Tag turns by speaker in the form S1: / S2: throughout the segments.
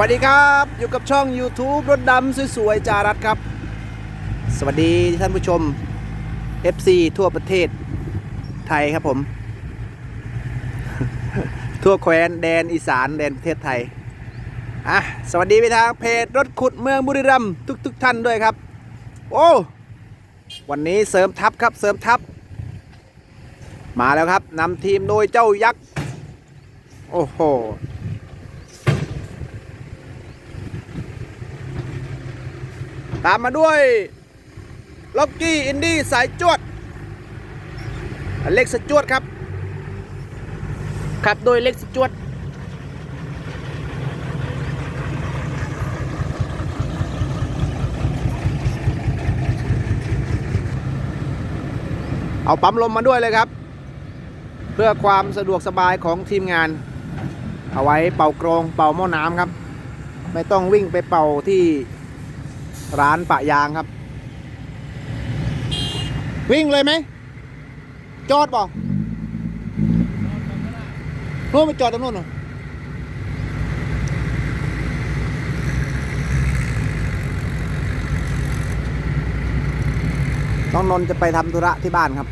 S1: วัสดีครับ อยู่กับช่อง YouTube รถดำสวยๆจารัสครับ สวัสดีท่านผู้ชม FC ทั่วประเทศไทยครับผม ทั่วแคว้นแดนอีสานแดนประเทศไทยอะสวัสดีไปทางเพจรถขุดเมืองบุรีรัมย์ทุก ๆทท่านด้วยครับ โอ้วันนี้เสริมทัพครับเสริมทัพ มาแล้วครับนำทีมโดยเจ้ายักษ์ โอ้โห ตามมาด้วยล็อกกี้อินดี้สายจวดเล็กสจวดครับ ขับโดยเล็กสจวดเอาปั๊มลมมาด้วยเลยครับ เพื่อความสะดวกสบายของทีมงาน เอาไว้เป่ากรงเป่าหม้อน้ำครับ ไม่ต้องวิ่งไปเป่าที่ ร้านปะยางครับ วิ่งเลยไหม จอดบ่นู่นไปจอดตรงนู้นเหรอน้องนนท์จะไปทำธุระที่บ้านครับ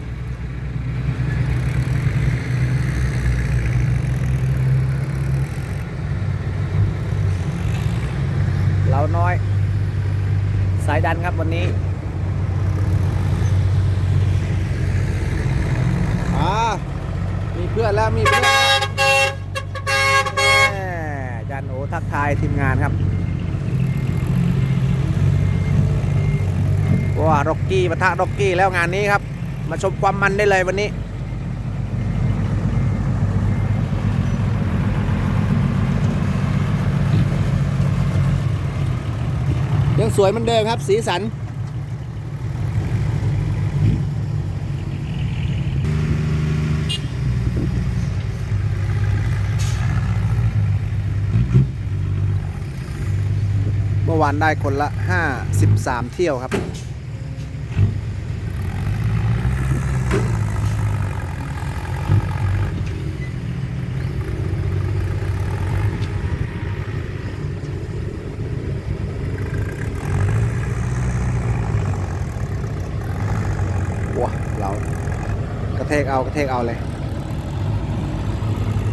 S1: เราน้อยายดันครับวันนี้อ่ามีเพื่อนแล้วมีเพื่อนแหม่อาจันโอทักทายทีมงานครับว้าร็อกกี้ปะทะร็อกกี้แล้วงานนี้ครับ มาชมความมันได้เลยวันนี้ ยังสวยเหมือนเดิมครับ สีสัน เมื่อวานได้คนละ 53 เที่ยวครับ ว้าเรา กเทกเอากระเทกเอาเลย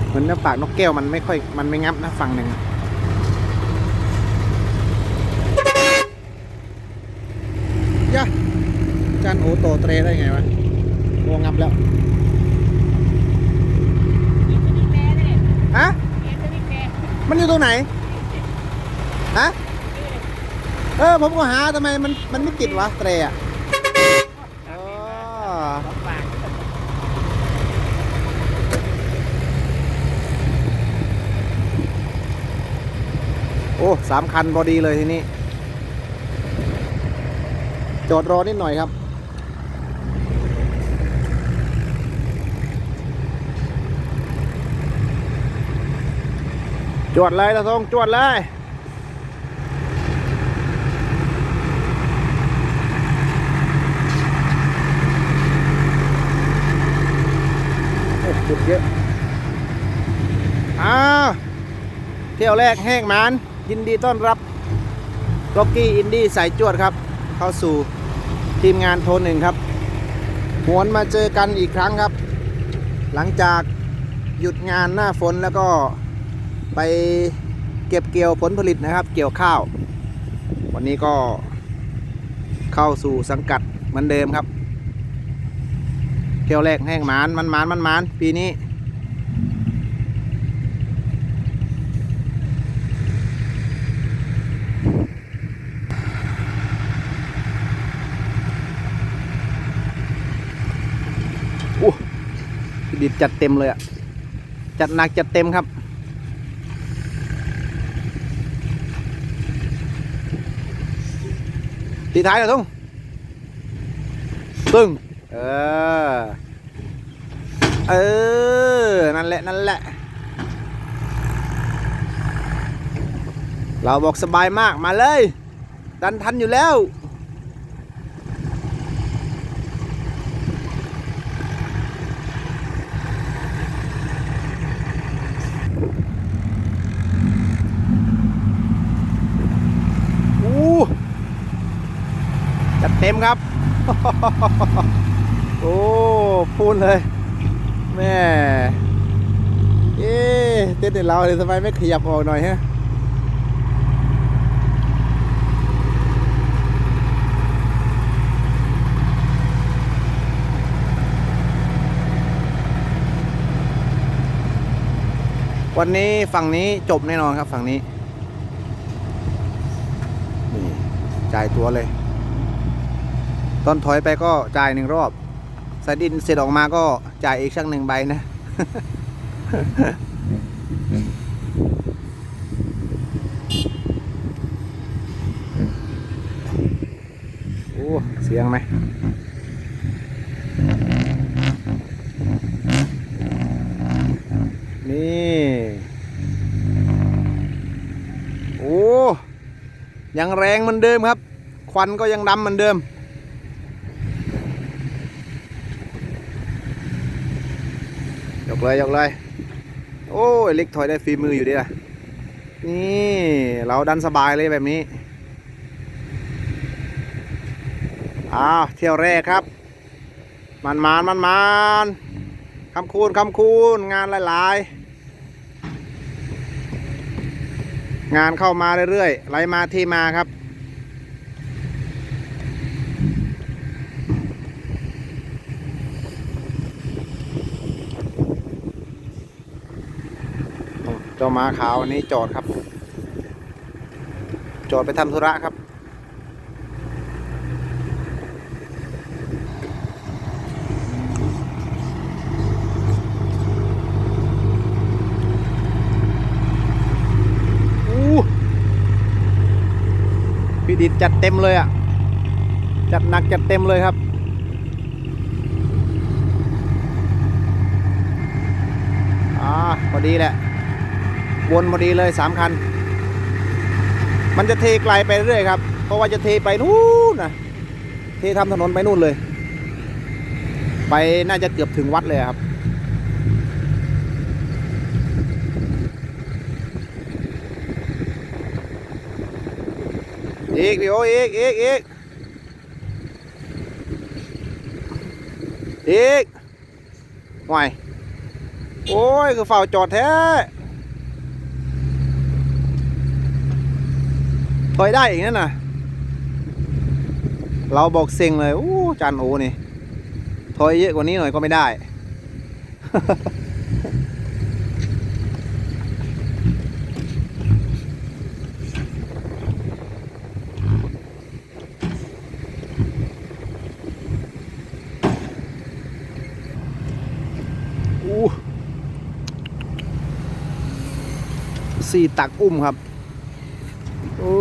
S1: เหมือนเนื้อปากนกแก้วมันไม่ค่อยมันไม่งับนะฝั่งหนึ่งยะจานโอโตเตรได้ไงวะงวงับแล้วฮะมันอยู่ตรงไหนฮะเออผมก็หาทำไมมันมันไม่ติดวะเตรอะอ๋อ โอ้สามคันพอดีเลยทีนี้ จอดรอนิดหน่อยครับ จวดเลยตะทงจวดเลยโอ้จุดเยอะอ้าวเที่ยวแรกแห้งมาน ยินดีต้อนรับล็อกกี้อินดี้สายจวดครับ เข้าสู่ทีมงานโทรหนึ่งครับหวนมาเจอกันอีกครั้งครับ หลังจากหยุดงานหน้าฝนแล้วก็ไปเก็บเกี่ยวผลผลิตนะครับ เกี่ยวข้าว วันนี้ก็เข้าสู่สังกัดเหมือนเดิมครับเที่ยวแรกแห้งหมานมันหมานมันหมานปีนี้ โอ้พี่ดิด จัดเต็มเลยอะจัดหนักจัดเต็มครับ ตีท้ายเหรอทุ่งตึ้งเออ เออ นั่นแหละ นั่นแหละ เราบอกสบายมากมาเลย ดันทันอยู่แล้ว เต็มครับ โอ้พูดเลย แม่เอ๊เต้นเด็ดเราเลยทำไมไม่ขยับออกหน่อยฮะวันนี้ฝั่งนี้จบแน่นอนครับฝั่งนี้ นี่ จ่ายตัวเลย ตอนถอยไปก็จ่ายหนึ่งรอบสายดินเสร็จออกมาก็จ่ายอีกชักหนึ่งใบนะ โอ้ เสียงไหมนี่โอ้ยังแรงเหมือนเดิมครับ ควันก็ยังดำเหมือนเดิม กเลยยกเลย โอ้ยเล็กถอยได้ฝีมืออยู่ดีล่ะ นี่เราดันสบายเลยแบบนี้อ้าวเที่ยวแรกครับ มันมานมันมานคำคูณคำคูณงานหลาย ๆ งานเข้ามาเรื่อยๆไหลมาที่มาครับ เจ้าม้าขาวนี้จอดครับ จอดไปทำธุระครับอู้พี่ดิดจัดเต็มเลยอะ จัดหนักจัดเต็มเลยครับอ่าพอดีแหละ วนพอดีเลยสามคัน มันจะเทไกลไปเรื่อยครับ เพราะว่าจะเทไปนู่นนะเททำถนนไปนู่นเลย ไปน่าจะเกือบถึงวัดเลยครับอีกพี่โออีกอีกอีกอีกห่วยโอ้ย คือเฝ้าจอดแท้ ถอยได้อีกนั่นน่ะ เราบอกเซ็งเลยโอ้จานโอนี่ถอยเยอะกว่านี้หน่อยก็ไม่ได้อู้สี่ตักอุ้มครับโอ้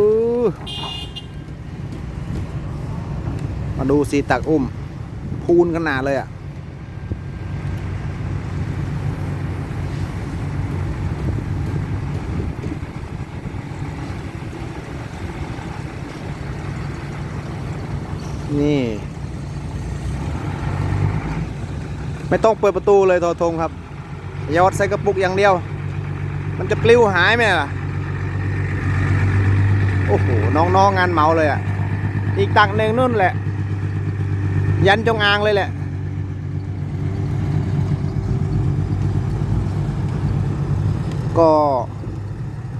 S1: มา ดูสีตักอุ้ม พูนขนาดเลยอะ นี่ ไม่ต้องเปิดประตูเลยทอทงครับยอดใส่กระปุกอย่างเดียว มันจะปลิวหายไหมล่ะ โอ้โห น้องๆงงานเมาเลยอะ อีกตักหนึ่งนู่นแหละ ยันจงอางเลยแหละ ก็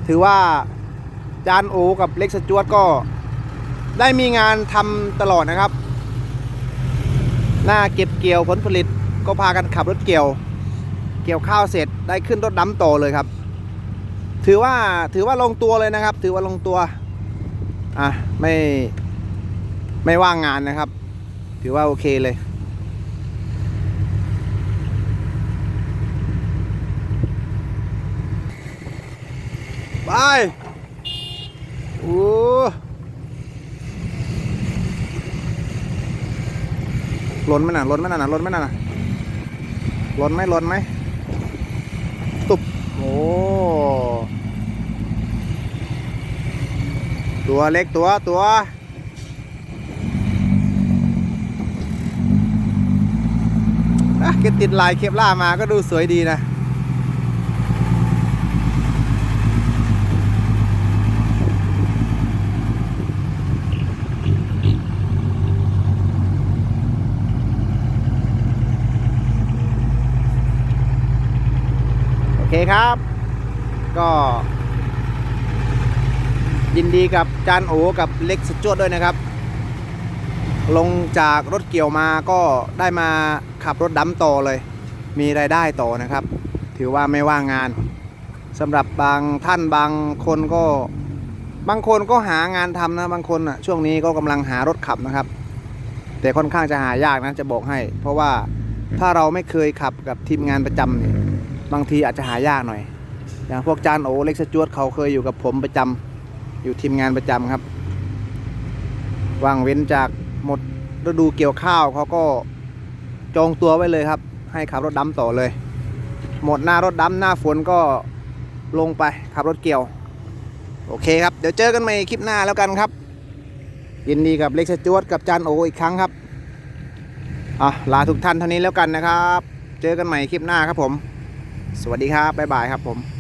S1: ถือว่าจานโอกับเล็กสจวตก็ได้มีงานทำตลอดนะครับ หน้าเก็บเกี่ยวผลผลิตก็พากันขับรถเกี่ยว เกี่ยวข้าวเสร็จได้ขึ้นรถดำต่อเลยครับ ถือว่าถือว่าลงตัวเลยนะครับ ถือว่าลงตัว อะ ไม่ไม่ว่างงานนะครับ ถือว่าโอเคเลย ไป โอ้ลนไหมน่ะลนไหมน่ะลนไหมน่ะลนไหมลนไหมตุบโอ้ตัวเล็กตัวตัว แกติดลายเคปล่ามาก็ดูสวยดีนะ โอเคครับ ก็ยินดีกับจานโอกับเล็กสจวดด้วยนะครับ ลงจากรถเกี่ยวมาก็ได้มา ขับรถดำต่อเลย มีรายได้ต่อนะครับ ถือว่าไม่ว่างงานสำหรับบางท่านบางคนก็บางคนก็หางานทำนะบางคนอะช่วงนี้ก็กำลังหารถขับนะครับ แต่ค่อนข้างจะหายากนะจะบอกให้ เพราะว่าถ้าเราไม่เคยขับกับทีมงานประจำเนี่ยบางทีอาจจะหายากหน่อย อย่างพวกจานโอเล็กสจวดเขาเคยอยู่กับผมประจำอยู่ทีมงานประจำครับว่างเว้นจากหมดฤดูเกี่ยวข้าวเขาก็ จองตัวไว้เลยครับ ให้ขับรถดำต่อเลย หมดหน้ารถดำหน้าฝนก็ลงไปขับรถเกี่ยว โอเคครับ เดี๋ยวเจอกันใหม่คลิปหน้าแล้วกันครับ ยินดีกับเล็กสจวดกับจานโออีกครั้งครับอะลาทุกท่านเท่านี้แล้วกันนะครับ เจอกันใหม่คลิปหน้าครับผม สวัสดีครับบ๊ายบายครับผม